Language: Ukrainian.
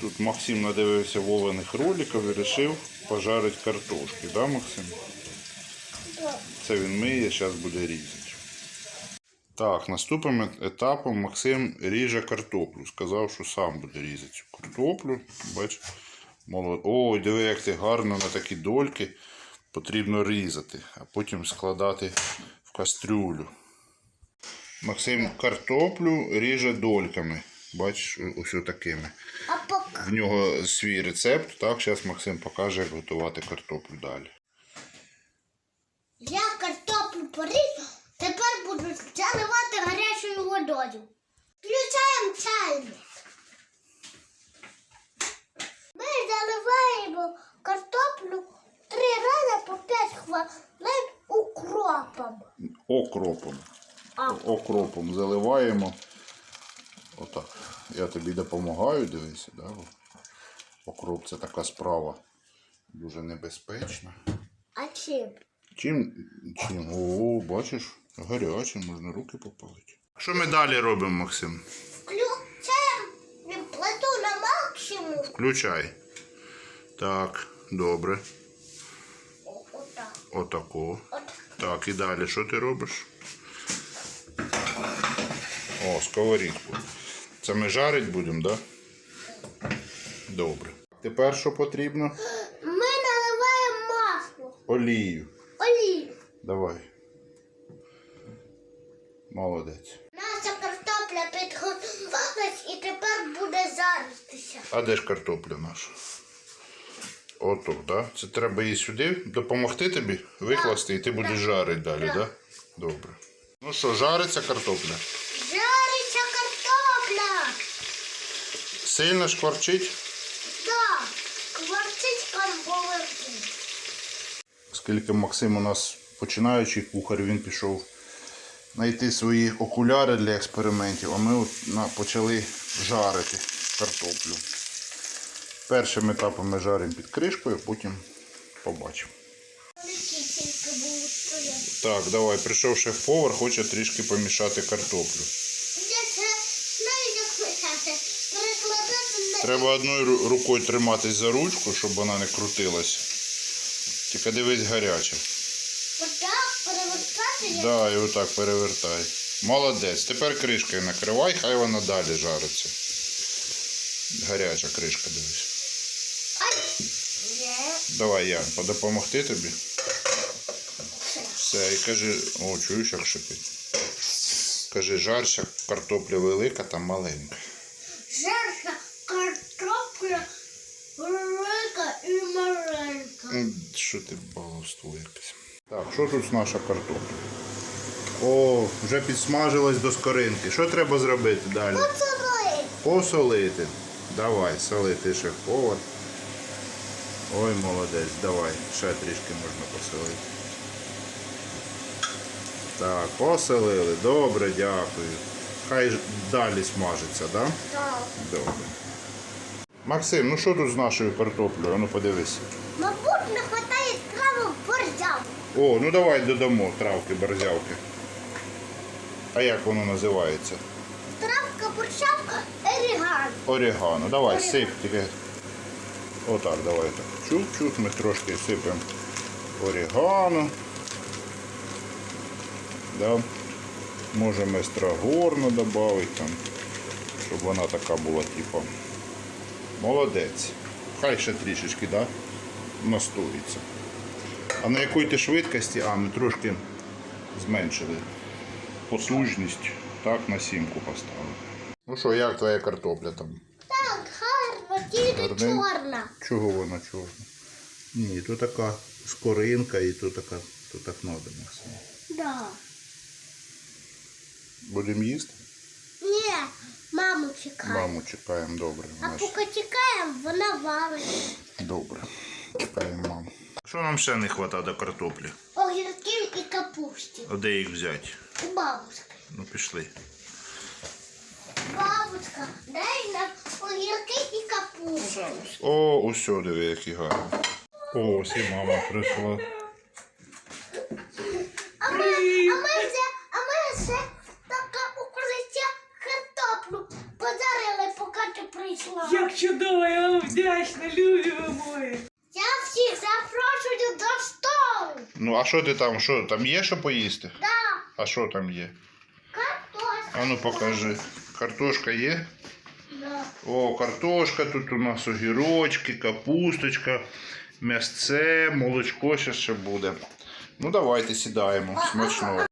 Тут Максим надивився Вованих роликів і вирішив пожарити картошки, да, Максим? Це він миє, зараз буде різати. Так, наступним етапом Максим ріже картоплю. Сказав, що сам буде різати картоплю. Бач, молод... Ой, диви, як ти гарно на такі дольки потрібно різати, а потім складати в кастрюлю. Максим картоплю ріже дольками. Бачиш, ось такими. В нього свій рецепт. Так, зараз Максим покаже, як готувати картоплю далі. я картоплю порізав, тепер буду заливати гарячою водою. Включаємо чайник. Ми заливаємо картоплю три рази по 5 хвилин укропом. Окропом. А. Окропом заливаємо. Отак. Я тобі допомагаю, дивися, да? Окроп це така справа дуже небезпечна. А чим? Чим? Чим? О, бачиш, гаряче, можна руки попалити. Що ми далі робимо, Максим? Включаємо плиту на максимум. Включай. Так, добре. Отако. Так, і далі що ти робиш? О, сковорідку. Це ми жарить будемо, так? Да? Добре. Тепер що потрібно? Ми наливаємо масло. Олію. Олію. Давай. Молодець. Наша картопля підготувалась і тепер буде жаритися. А де ж картопля наша? Отут, да? Це треба її сюди допомогти тобі викласти, і ти будеш жарити далі, так? Да? Добре. Ну що, жариться картопля? Жариться картопля. Сильно шкварчить? Да. Кварчить камбовики. Оскільки Максим у нас починаючий кухар, він пішов знайти свої окуляри для експериментів, а ми от почали жарити картоплю. Першим етапом ми жаримо під кришкою, потім побачимо. Так, давай, прийшов шеф-повар, хоче трішки помішати картоплю. Я це знаю, як писати. Перекладати на Треба одною рукою триматись за ручку, щоб вона не крутилась. Тільки дивись гаряче. отак перевертати. Да, і отак перевертай. Молодець. Тепер кришкою накривай, хай вона далі жариться. Гаряча кришка, дивись. Ай. Давай я допомогти тобі. Все, і кажи, о, чуєш, як шипить. Кажи, жарща, картопля велика та маленька. Жарка картопля велика і маленька. М, Що ти баловство якесь. Так, що тут наша картопля? О, вже підсмажилась до скоринки. Що треба зробити далі? Поцілуй. Посолити. Давай, солити шеф-повар. Ой, молодець, давай, ще трішки можна посолити. Так, посолили. Добре, дякую. Хай далі смажиться, так? Да? Так. Добре. Максим, ну що тут з нашою картоплею? Ну подивись. Мабуть, не вистачає трави борзяв. О, ну давай додамо травки борзявки. А як воно називається? Травка борщавка еріган. Орігано. Давай, Орігано. сип тільки. Отак, давай так. Чук-чук, ми трошки сипемо орігано. Да. Можемо естрагорну додати там, щоб вона така була, типу. Молодець. Хай ще трішечки, да? Настоїться. А на якій ти швидкості? А, ми трошки зменшили послужність. Так, на сімку поставили. Ну що, як твоя картопля там? Так, гарно, тільки Гарненько. чорна. Чого вона чорна? Ні, то така скоринка і то така, то так надо Максим. Да. Будемо їсти? Маму чекаємо. Маму чекаємо, добре. А Вона поки чекаємо, вона варить. Добре. Чекаємо маму. Що нам ще не вистачає до картоплі? Огірків і капусті. А де їх взяти? У бабушки. Ну пішли. Бабушка, дай нам огірки і капусту. О, усьо, диви, які гарні. О, ось і мама прийшла. А ми, а ми вже, а ми ще таке укриття картоплю подарили, поки ти прийшла. Як чудово, я вам вдячна, любі ви мої. Я всіх запрошую до столу. Ну, а що ти там? Що, там є що поїсти? Да, А що там є? картошка. А ну покажи. Картошка є? Да. О, картошка, тут у нас огірочки, капусточка, м'ясце, молочко ще ще буде. Ну давайте сідаємо. Смачного.